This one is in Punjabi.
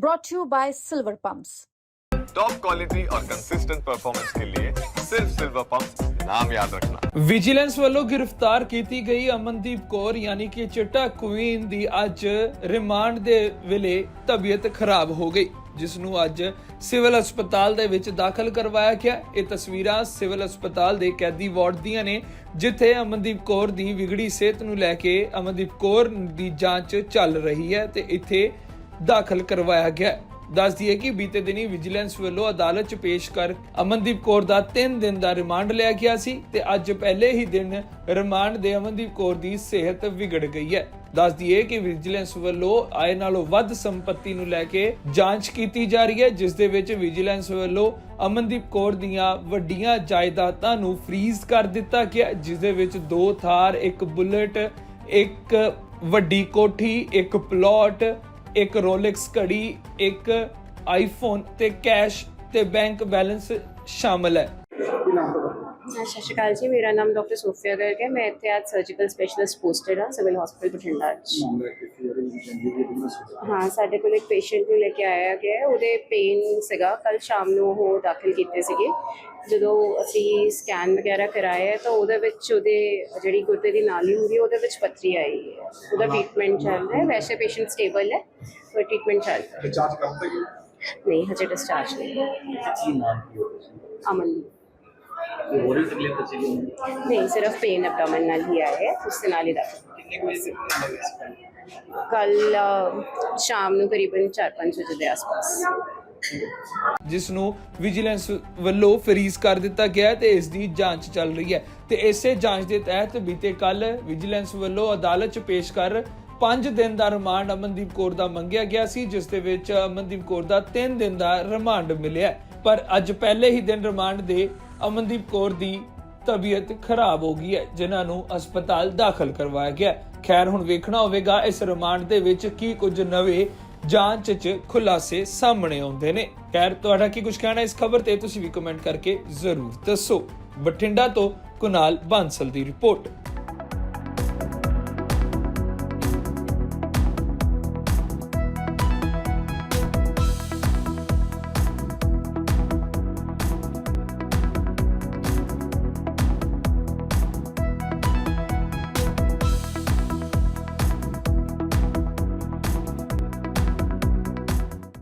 brought to you by Silver Pumps. Top quality और कंसिस्टेंट परफॉर्मेंस के लिए सिर्फ सिल्वर पंप नाम याद रखना ਵਿਜੀਲੈਂਸ ਵੱਲੋਂ ਗ੍ਰਿਫਤਾਰ ਕੀਤੀ ਗਈ ਅਮਨਦੀਪ ਕੌਰ ਯਾਨੀ ਕਿ ਚਿੱਟਾ ਕੁਈਨ ਦੀ ਅੱਜ ਰਿਮਾਂਡ ਦੇ ਵੇਲੇ ਤਬੀਅਤ ਖਰਾਬ ਹੋ ਗਈ ਜਿਸ ਨੂੰ ਅੱਜ ਸਿਵਲ ਹਸਪਤਾਲ ਦੇ ਵਿੱਚ ਦਾਖਲ ਕਰਵਾਇਆ ਗਿਆ ਇਹ ਤਸਵੀਰਾਂ ਸਿਵਲ ਹਸਪਤਾਲ ਦੇ ਕੈਦੀ ਵਾਰਡ ਦੀਆਂ ਨੇ ਜਿੱਥੇ ਅਮਨਦੀਪ ਕੌਰ ਦੀ ਵਿਗੜੀ ਸਿਹਤ ਨੂੰ ਲੈ ਕੇ ਅਮਨਦੀਪ ਕੌਰ ਦੀ ਜਾਂਚ ਚੱਲ ਰਹੀ ਹੈ ਤੇ ਇੱਥੇ ਦਾਖਲ ਕਰਵਾਇਆ ਗਿਆ ਹੈ। ਦੱਸ ਦਈਏ ਕਿ ਬੀਤੇ ਦਿਨੀ ਵਿਜੀਲੈਂਸ ਵੱਲੋਂ ਅਦਾਲਤ 'ਚ ਪੇਸ਼ ਕਰ ਅਮਨਦੀਪ ਕੌਰ ਦਾ 3 ਦਿਨ ਦਾ ਰਿਮਾਂਡ ਲਿਆ ਗਿਆ ਸੀ ਤੇ ਅੱਜ ਪਹਿਲੇ ਹੀ ਦਿਨ ਰਿਮਾਂਡ ਦੇ ਅਮਨਦੀਪ ਕੌਰ ਦੀ ਸਿਹਤ ਵਿਗੜ ਗਈ ਹੈ ਦੱਸ ਦਈਏ ਕਿ ਵਿਜੀਲੈਂਸ ਵੱਲੋਂ ਆਏ ਨਾਲੋਂ ਵੱਧ ਸੰਪત્ਤੀ ਨੂੰ ਲੈ ਕੇ ਜਾਂਚ ਕੀਤੀ ਜਾ ਰਹੀ ਹੈ, ਜਿਸ ਦੇ ਵਿੱਚ ਵਿਜੀਲੈਂਸ ਵੱਲੋਂ ਅਮਨਦੀਪ ਕੌਰ ਦੀਆਂ ਵੱਡੀਆਂ ਜਾਇਦਾਦਾਂ ਨੂੰ ਫ੍ਰੀਜ਼ ਕਰ ਦਿੱਤਾ ਗਿਆ ਜਿਸ ਦੇ ਵਿੱਚ ਦੋ ਥਾਰ, ਇੱਕ ਬੁਲਟ, ਇੱਕ ਵੱਡੀ ਕੋਠੀ, ਇੱਕ ਪਲਾਟ ਇੱਕ ਰੋਲੈਕਸ ਘੜੀ ਇੱਕ ਆਈਫੋਨ ਤੇ ਕੈਸ਼ ਤੇ ਬੈਂਕ ਬੈਲੈਂਸ ਸ਼ਾਮਲ ਹੈ। ਸਤਿ ਸ਼੍ਰੀ ਅਕਾਲ ਜੀ ਮੇਰਾ ਨਾਮ ਡਾਕਟਰ ਸੋਫੀਆ ਗਰਗ ਹੈ। ਮੈਂ ਇੱਥੇ ਅੱਜ ਸਰਜੀਕਲ ਸਪੈਸ਼ਲਿਸਟ ਪੋਸਟਡ ਹਾਂ ਸਿਵਲ ਹਸਪੀਟਲ ਬਠਿੰਡਾ 'ਚ ਹਾਂ? ਸਾਡੇ ਕੋਲ ਇੱਕ ਪੇਸ਼ੈਂਟ ਨੂੰ ਲੈ ਕੇ ਆਇਆ ਗਿਆ ਹੈ। ਉਹਦੇ ਪੇਨ ਸੀਗਾ। ਕੱਲ ਸ਼ਾਮ ਨੂੰ ਉਹ ਦਾਖਲ ਕੀਤੇ ਸੀਗੇ। ਜਦੋਂ ਅਸੀਂ ਸਕੈਨ ਵਗੈਰਾ ਕਰਾਇਆ ਤਾਂ ਉਹਦੇ ਵਿੱਚ ਉਹਦੇ ਜਿਹੜੀ ਗੁਰਦੇ ਦੀ ਨਾਲੀ ਹੁੰਦੀ ਹੈ ਉਹਦੇ ਵਿੱਚ ਪੱਥਰੀ ਆਈ ਹੈ। ਉਹਦਾ ਟ੍ਰੀਟਮੈਂਟ ਚੱਲ ਰਿਹਾ ਹੈ। ਵੈਸੇ ਪੇਸ਼ੈਂਟ ਸਟੇਬਲ ਹੈ ਪਰ ਟ੍ਰੀਟਮੈਂਟ ਚੱਲ ਰਿਹਾ ਰਿਚਾਰਜ ਕਰਤਾ ਕਿ? ਹੈ ਨਹੀਂ ਹਜੇ ਡਿਸਚਾਰਜ ਨਹੀਂ ਅਮਨ ਕੋਈ ਹੋਰ ਵੀ ਤਕਲੀਫ ਸੀ ਨਹੀਂ ਸਿਰਫ ਪੇਨ ਐਬਡੋਮਨ ਨਾਲ ਹੀ ਆਇਆ ਹੈ ਉਸ ਦੇ ਨਾਲ ਹੀ ਤੱਕ ਕੱਲ ਸ਼ਾਮ ਨੂੰ ਕਰੀਬਨ 4-5 ਵਜੇ ਦੇ ਆਸ-ਪਾਸ ਜਿਸ ਨੂੰ ਵਿਜੀਲੈਂਸ ਵੱਲੋਂ ਫਰੀਜ਼ ਕਰ ਦਿੱਤਾ ਗਿਆ ਤੇ ਇਸ ਦੀ ਜਾਂਚ ਚੱਲ ਰਹੀ ਹੈ ਤੇ ਇਸੇ ਜਾਂਚ ਦੇ ਤਹਿਤ ਬੀਤੇ ਕੱਲ ਵਿਜੀਲੈਂਸ ਵੱਲੋਂ ਅਦਾਲਤ 'ਚ ਪੇਸ਼ ਕਰ 5 ਦਿਨ ਦਾ ਰਿਮਾਂਡ ਅਮਨਦੀਪ ਕੌਰ ਦਾ ਮੰਗਿਆ ਗਿਆ ਸੀ ਜਿਸ ਦੇ ਵਿੱਚ ਅਮਨਦੀਪ ਕੌਰ ਦਾ 3 ਦਿਨ ਦਾ ਰਿਮਾਂਡ ਮਿਲਿਆ। ਪਰ ਅੱਜ ਪਹਿਲੇ ਹੀ ਦਿਨ ਰਿਮਾਂਡ ਦੇ ਅਮਨਦੀਪ ਕੌਰ ਦੀ ਤਬੀਅਤ ਖਰਾਬ ਹੋ ਗਈ ਹੈ, ਜਿਨ੍ਹਾਂ ਨੂੰ ਹਸਪਤਾਲ ਦਾਖਲ ਕਰਵਾਇਆ ਗਿਆ ਖੈਰ, ਹੁਣ ਵੇਖਣਾ ਹੋਵੇਗਾ ਇਸ ਰਿਮਾਂਡ ਦੇ ਵਿੱਚ ਕੀ ਕੁਝ ਨਵੇਂ ਜਾਂਚ 'ਚ ਖੁਲਾਸੇ ਸਾਹਮਣੇ ਆਉਂਦੇ ਨੇ। ਖੈਰ, ਤੁਹਾਡਾ ਕੀ ਕੁਝ ਕਹਿਣਾ ਇਸ ਖਬਰ ਤੇ? ਤੁਸੀਂ ਵੀ ਕਮੈਂਟ ਕਰਕੇ ਜ਼ਰੂਰ ਦੱਸੋ। ਬਠਿੰਡਾ ਤੋਂ ਕੁਨਾਲ ਬਾਂਸਲ ਦੀ ਰਿਪੋਰਟ।